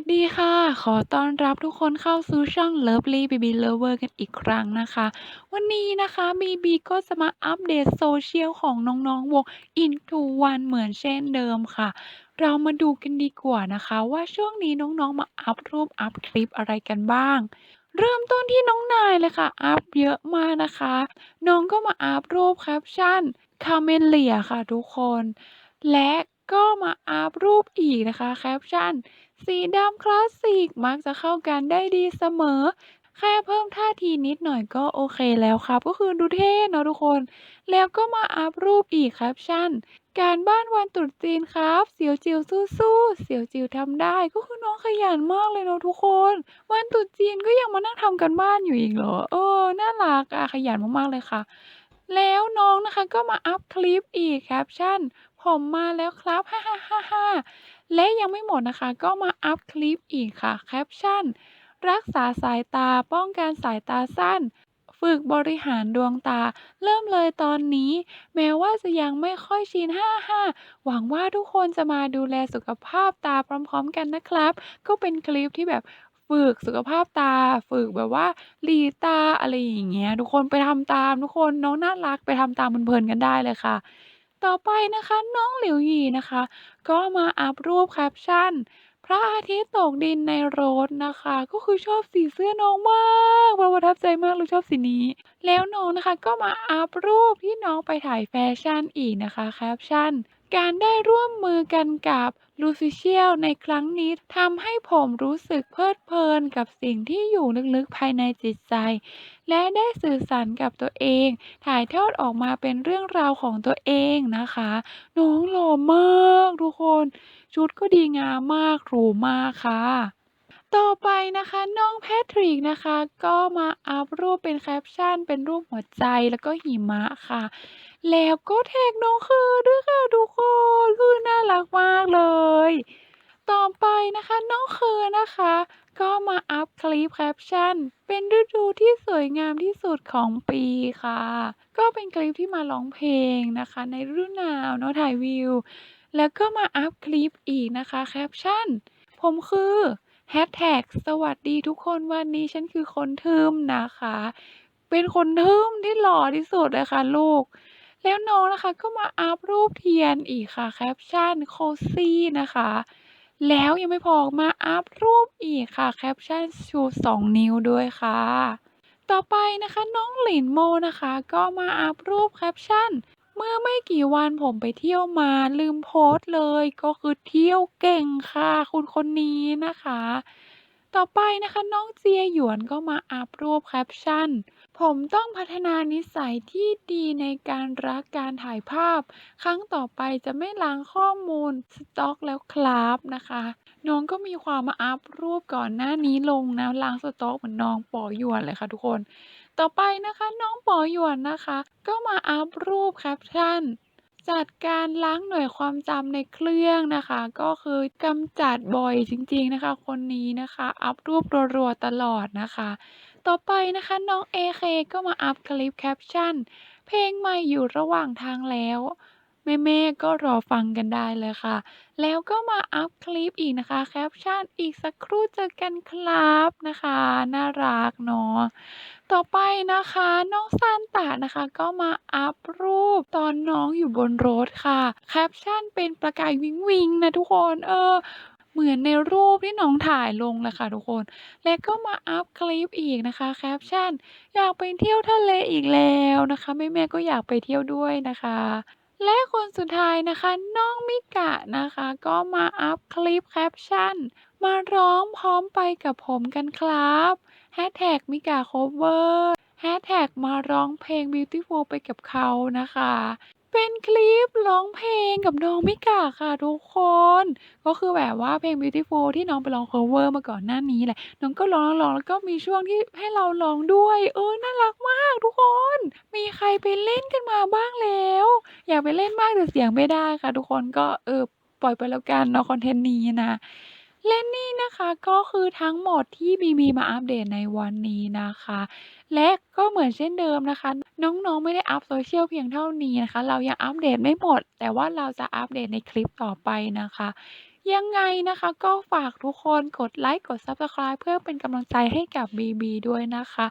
สดีค่ะ ขอต้อนรับทุกคนเข้าสู่ช่อง Lovely Baby Lover กันอีกครั้งนะคะ วันนี้นะคะบีบีก็จะมาอัปเดตโซเชียลของน้องๆวง Into One เหมือนเช่นเดิมค่ะ เรามาดูกันดีกว่านะคะ ว่าช่วงนี้น้องๆมาอัปรูปอัปคลิปอะไรกันบ้าง เริ่มต้นที่น้องนายเลยค่ะ อัปเยอะมากนะคะ น้องก็มาอัปรูปแคปชั่น Camellia ค่ะทุกคน และ ก็มาอัปรูปอีกนะคะแคปชั่น สีดำคลาสสิกมักจะเข้ากันได้ดีเสมอ แค่เพิ่มท่าทีนิดหน่อยก็โอเคแล้วครับ ก็คือดูเท่เนาะทุกคน แล้วก็มาอัปรูปอีกแคปชั่น การบ้านวันตรุษจีนครับ เสี่ยวจิวสู้ๆเสี่ยวจิวทำได้ก็คือน้องขยันมากเลยเนาะทุกคน วันตรุษจีนก็ยังมานั่งทำการบ้านอยู่อีกเหรอเออน่ารักอะขยันมากๆเลยค่ะแล้วน้องนะคะก็มาอัปคลิปอีกแคปชั่น ผมมาแล้วครับฮ่าๆๆๆและยังไม่หมดนะคะ ก็มาอัปคลิปอีกค่ะ แคปชั่น รักษาสายตาป้องกันสายตาสั้น ฝึกบริหารดวงตา เริ่มเลยตอนนี้ แม้ว่าจะยังไม่ค่อยชินหวังว่าทุกคนจะมาดูแลสุขภาพตาพร้อม ๆ กันนะครับ ก็เป็นคลิปที่แบบฝึกสุขภาพตา ฝึกแบบว่าหลีตาอะไรอย่างเงี้ย ทุกคนไปทำตามทุกคนน้องน่ารักไปทำตามเพลินๆกันได้เลยค่ะ ต่อไปนะคะน้องหลิวหยีนะคะ ก็มาอัพรูปแคปชั่น พระอาทิตย์ตกดินในรถนะคะ ก็คือชอบสีเสื้อน้องมากประทับใจมากเลยชอบสีนี้ แล้วน้องนะคะก็มาอัพรูปที่น้องไปถ่ายแฟชั่นอีกนะคะแคปชั่น การได้ร่วมมือกันกับลูซิเชียลในครั้งนี้ทำให้ผมรู้สึกเพลิดเพลินกับสิ่งที่อยู่ลึกๆภายในจิตใจ และได้สื่อสารกับตัวเอง ถ่ายทอดออกมาเป็นเรื่องราวของตัวเองนะคะน้องหล่อมากทุกคน ชุดก็ดีงามมากหรูมากค่ะต่อไปนะคะน้องแพทริกนะคะ ก็มาอัปรูปเป็นแคปชั่น เป็นรูปหัวใจแล้วก็หิมะค่ะ แล้วก็แท็กน้องคือด้วยค่ะทุกคนคือน่ารักมากเลย ต่อไปนะคะน้องคือนะคะ ก็มาอัปคลิปแคปชั่น เป็นฤดูที่สวยงามที่สุดของปีค่ะ ก็เป็นคลิปที่มาร้องเพลงนะคะ ในฤดูหนาวเนาะถ่ายวิว แล้วก็มาอัปคลิปอีกนะคะแคปชั่น ผมคือแฮชแท็กสวัสดีทุกคนวันนี้ฉันคือคนทึมนะคะ เป็นคนทึมที่หล่อที่สุดเลยค่ะลูก แล้วน้องนะคะ ก็มาอัปรูปเทียนอีกค่ะ แคปชั่น cozy นะคะ แล้วยังไม่พอ มาอัปรูปอีกค่ะ แคปชั่น ชู 2 นิ้วด้วยค่ะ ต่อไปนะคะ น้องหลินโมนะคะ ก็มาอัปรูปแคปชั่น เมื่อไม่กี่วันผมไปเที่ยวมา ลืมโพสต์เลย ก็คือเที่ยวเก่งค่ะคุณคนนี้ นะคะ ต่อไปนะคะ น้องเจียหยวนก็มาอัปรูปแคปชั่น ผมต้องพัฒนานิสัยที่ดีในการรักการถ่ายภาพ ครั้งต่อไปจะไม่ล้างข้อมูลสต็อกแล้วครับนะคะ น้องก็มีความมาอัปรูปก่อนหน้านี้ลงนะล้างสต็อกเหมือนน้องป๋อหยวนเลยค่ะทุกคน ต่อไปนะคะน้องป๋อหยวนนะคะ ก็มาอัปรูปแคปชั่นจัดการล้างหน่วยความจำในเครื่องนะคะ ก็คือกำจัดบ่อยจริงๆนะคะ คนนี้นะคะ อัปรูปรัวๆตลอดนะคะ ต่อไปนะคะน้องเอเคก็มาอัปคลิปแคปชั่น เพลงใหม่อยู่ระหว่างทางแล้วแม่ๆก็รอฟังกันได้เลยค่ะ แล้วก็มาอัปคลิปอีกนะคะแคปชั่นอีกสักครู่เจอกันครับนะคะ น่ารักเนาะต่อไปนะคะน้องซานตะนะคะ ก็มาอัปรูปตอนน้องอยู่บนรถค่ะ แคปชั่นเป็นประกายวิงๆนะทุกคนเออ เหมือนในรูปที่น้องถ่ายลงเลยค่ะทุกคน และก็มาอัปคลิปอีกนะคะแคปชั่น อยากไปเที่ยวทะเลอีกแล้วนะคะแม่ๆก็อยากไปเที่ยวด้วยนะคะ และคนสุดท้ายนะคะน้องมิกะนะคะ ก็มาอัปคลิปแคปชั่น มาร้องพร้อมไปกับผมกันครับแฮชแท็กมิกะโคเวอร์แฮชแท็กมาร้องเพลง Beautiful ไปกับเขานะคะ เป็นคลิปร้องเพลง งกับน้องมิกาค่ะทุกคน ก็คือแบบว่าเพลง Beautiful ที่น้องไปร้อง cover มาก่อนหน้านี้แหละ น้องก็ร้องร้องแล้วก็มีช่วงที่ให้เราร้องด้วย เออน่ารักมากทุกคน มีใครไปเล่นกันมาบ้างแล้ว อยากไปเล่นมากแต่เสียงไม่ได้ค่ะ ทุกคนก็เออปล่อยไปแล้วกันเนาะคอนเทนต์นี้นะ และนี่นะคะก็คือทั้งหมดที่บีบีมาอัปเดตในวันนี้นะคะ และก็เหมือนเช่นเดิมนะคะ น้องๆไม่ได้อัปโซเชียลเพียงเท่านี้นะคะ เรายังอัปเดตไม่หมด แต่ว่าเราจะอัปเดตในคลิปต่อไปนะคะ ยังไงนะคะก็ฝากทุกคนกดไลก์กด Subscribe เพื่อเป็นกำลังใจให้กับบีบีด้วยนะคะ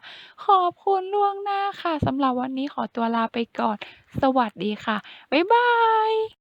ขอบคุณล่วงหน้าค่ะสำหรับวันนี้ขอตัวลาไปก่อน สวัสดีค่ะ บ๊ายบาย